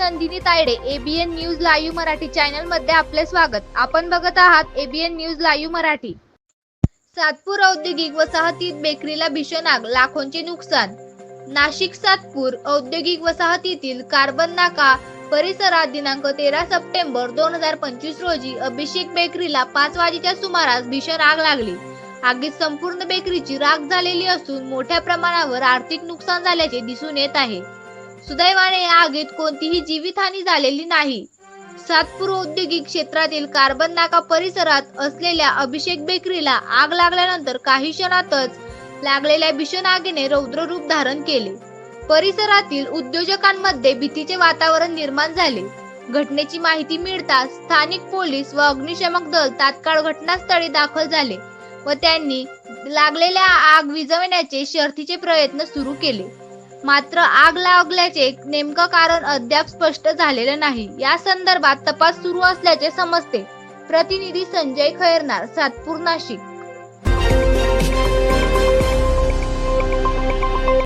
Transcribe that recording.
Nandini Tayde ABN news live Marathi चॅनलमध्ये आपले स्वागत. आपण बघत आहात ABN news live Marathi. Satpur औद्योगिक वसाहतीत बेकरीला भीषण आग लाखोंचे नुकसान. नाशिक सातपूर औद्योगिक वसाहतीतील कार्बन नाका परिसरात दिनांक तेरा सप्टेंबर दोन हजार पंचवीस रोजी अभिषेक बेकरीला पाच वाजेच्या सुमारास भीषण आग लागली. आगीत संपूर्ण बेकरीची राख झालेली असून मोठ्या प्रमाणावर आर्थिक नुकसान झाल्याचे दिसून येत आहे. सुदैवाने या आगीत कोणतीही जीवितहानी झालेली नाही. सातपूर औद्योगिक क्षेत्रातील कार्बन नाका परिसरात असलेल्या अभिषेक बेकरीला आग लागल्यानंतर काही क्षणातच लागलेल्या भीषण आगीने रौद्र रूप धारण केले. परिसरातील उद्योजकांमध्ये भीतीचे वातावरण निर्माण झाले. घटनेची माहिती मिळताच स्थानिक पोलीस व अग्निशमक दल तात्काळ घटनास्थळी दाखल झाले व त्यांनी लागलेल्या आग विझवण्याचे शर्थीचे प्रयत्न सुरू केले. मात्र आग लागल्याचे नेमकं कारण अद्याप स्पष्ट झालेलं नाही. या संदर्भात तपास सुरू असल्याचे समजते. प्रतिनिधी संजय खैरनार सातपूर नाशिक.